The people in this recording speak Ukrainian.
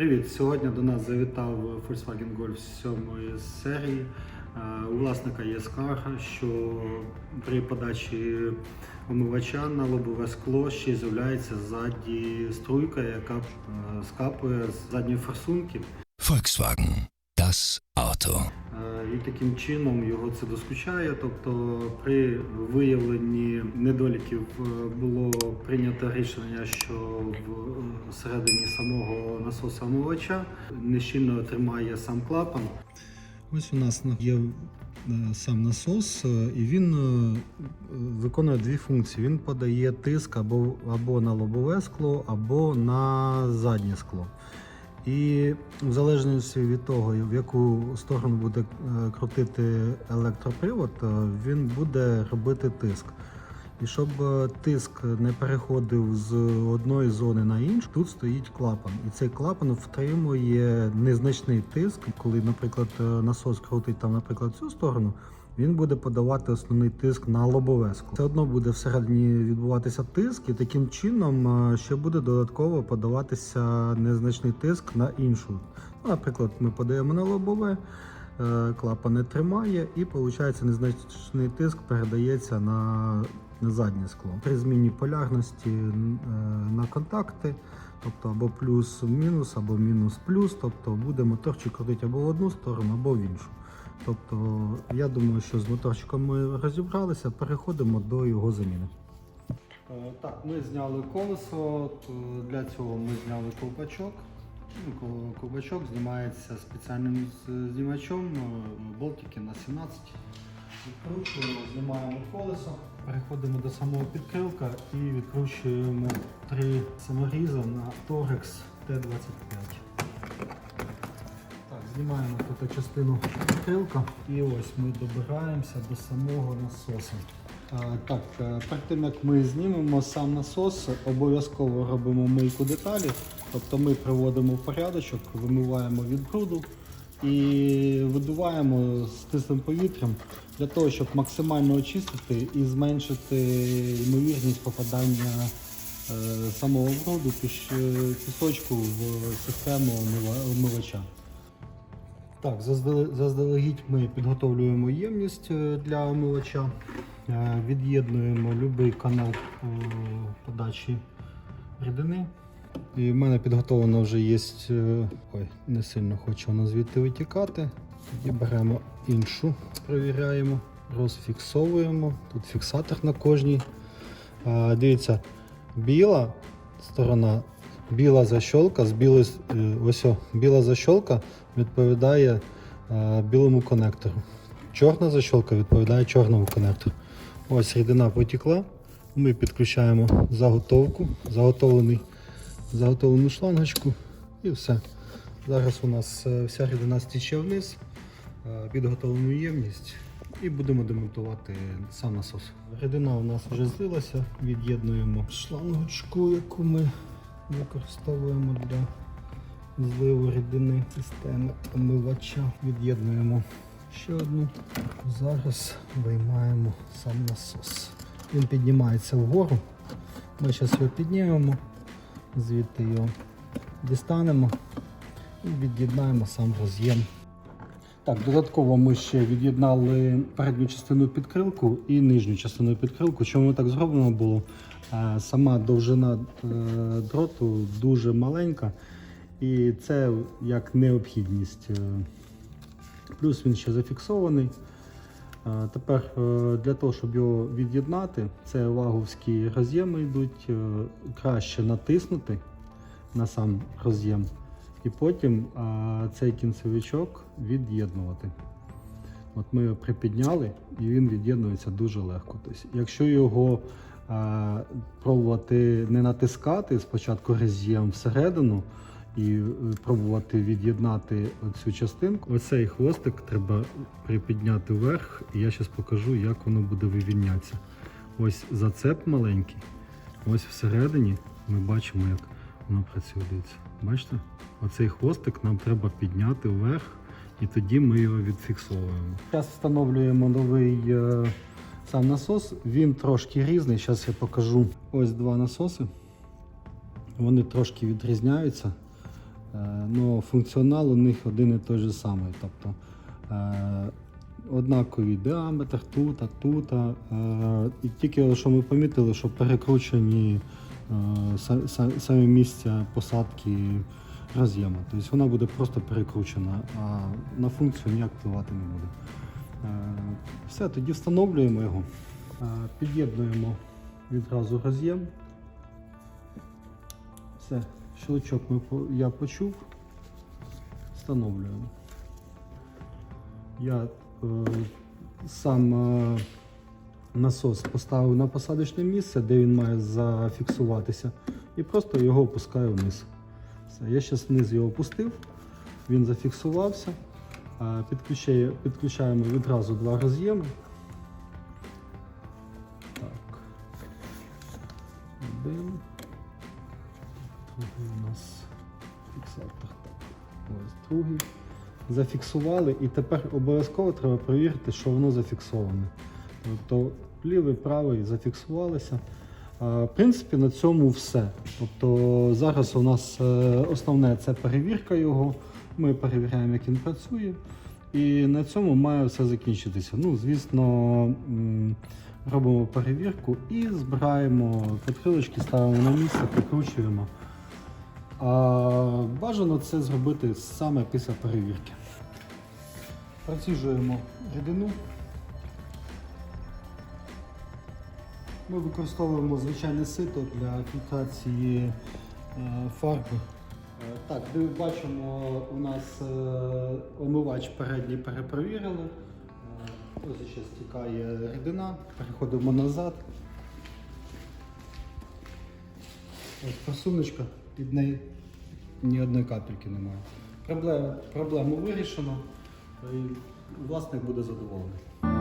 Привіт! Сьогодні до нас завітав Volkswagen Golf 7 серії. Е, У власника є скарга, що при подачі омивача на лобове скло ще з'являється ззаді струйка, яка е, скапує з задньої форсунки. Volkswagen. Das Auto. Е, І таким чином його це доскучає. Тобто, при виявленні недоліків е, було прийнято рішення, що в е, середині самого насоса омивача нещільно тримає сам клапан. Ось у нас є сам насос, і він виконує дві функції. Він подає тиск або, або на лобове скло, або на заднє скло. І в залежності від того, в яку сторону буде е, крутити електропривод, е, він буде робити тиск. І щоб е, тиск не переходив з одної зони на іншу, тут стоїть клапан. І цей клапан втримує незначний тиск. Коли, наприклад, насос крутить там, наприклад, цю сторону, він буде подавати основний тиск на лобове скло. Все одно буде всередині відбуватися тиск, і таким чином е, ще буде додатково подаватися незначний тиск на іншу. Ну, наприклад, ми подаємо на лобове, е, клапан не тримає, і виходить незначний тиск передається на, на заднє скло. При зміні полярності е, на контакти. Тобто або плюс-мінус, або мінус-плюс, тобто буде моторчик крутити або в одну сторону, або в іншу. Тобто, я думаю, що з моторчиком ми розібралися, переходимо до його заміни. Е, Так, ми зняли колесо. Для цього ми зняли ковпачок. Ну, ков- Ковпачок знімається спеціальним знімачом, е, болтики на 17. Відкручуємо, знімаємо колесо, переходимо до самого підкрилка і відкручуємо три саморіза на Torex T25. Знімаємо тут частину крилка і ось ми добираємося до самого насоса. А, так, е, перед тим як ми знімемо сам насос, обов'язково робимо мийку деталі. Тобто ми приводимо в порядочок, вимиваємо від бруду і видуваємо з тисним повітрям для того, щоб максимально очистити і зменшити ймовірність попадання е, самого бруду піш- е, пісочку в систему омива- омивача. Так, заздалегідь ми підготовлюємо ємність е, для омивача, Е, від'єднуємо будь-який канал е, подачі рідини. І в мене підготовлено вже є. Ой, не сильно хоче воно звідти витікати. Тоді беремо іншу, перевіряємо, розфіксовуємо. Тут фіксатор на кожній. Дивіться, біла сторона, біла защолка з білої е, ось о, біла защолка відповідає е, білому конектору. Чорна защолка відповідає чорному конектору. Ось рідина потекла. Ми підключаємо заготовку, заготовлений, заготовлену шлангочку і все. Зараз у нас е, вся рідина стіче вниз, е, підготовлену ємність і будемо демонтувати сам насос. Рідина у нас вже злилася, від'єднуємо шлангочку, яку ми використовуємо для зливу рідини системи омивача. Від'єднуємо ще одну. Зараз виймаємо сам насос. Він піднімається вгору. Ми зараз його піднімемо, звідти його дістанемо і від'єднаємо сам роз'єм. Так, додатково ми ще від'єднали передню частину підкрилку і нижню частину підкрилку. Чому так зроблено було? Е, Сама довжина е, дроту дуже маленька, і це як необхідність. Е, Плюс він ще зафіксований. Тепер для того, щоб його від'єднати, це ваговські роз'єми йдуть, краще натиснути на сам роз'єм і потім а, цей кінцевичок від'єднувати. От ми його припідняли і він від'єднується дуже легко. Тобто, якщо його а, пробувати не натискати спочатку роз'єм всередину і е, пробувати від'єднати цю частинку, оцей хвостик треба припідняти вверх, і я зараз покажу, як воно буде вивільнятися. Ось зацеп маленький, ось всередині ми бачимо, як воно працює. Бачите? Оцей хвостик нам треба підняти вверх, і тоді ми його відфіксовуємо. Зараз встановлюємо новий е, сам насос. Він трошки різний. Зараз я покажу. Ось два насоси. Вони трошки відрізняються. Е, Ну, функціонал у них один і той же самий. Тобто е, однаковий діаметр тут, а тут. е, І тільки що ми помітили, що перекручені е, са- са- самі місця посадки роз'єму. Тобто вона буде просто перекручена, а на функцію ніяк впливати не буде. Е, Все, тоді встановлюємо його. Е, Під'єднуємо відразу роз'єм. Все, щелчок я почув. Встановлюємо. Я е, сам е, насос поставив на посадочне місце, де він має зафіксуватися, і просто його опускаю вниз. Все, я зараз вниз його опустив, він зафіксувався. Підключає- підключаємо відразу два роз'єми. Так. Один. Другий у нас фіксатор. Ось другий. Зафіксували і тепер обов'язково треба перевірити, що воно зафіксоване. Тобто лівий, правий зафіксувалися. В принципі, на цьому все. Тобто зараз у нас е, основне це перевірка його. Ми перевіряємо, як він працює. І на цьому має все закінчитися. Ну, звісно, робимо перевірку і збираємо підхилочки, ставимо на місце, прикручуємо. А бажано це зробити саме після перевірки. Проціжуємо рідину. Ми використовуємо звичайне сито для фільтрації е, фарби. Е, Так, де бачимо, у нас е, омивач передній перепровірили. Ось ще стікає рідина, переходимо назад. Ось просуночка, під неї ні одної капельки немає. Проблему, проблему вирішено, і власник буде задоволений.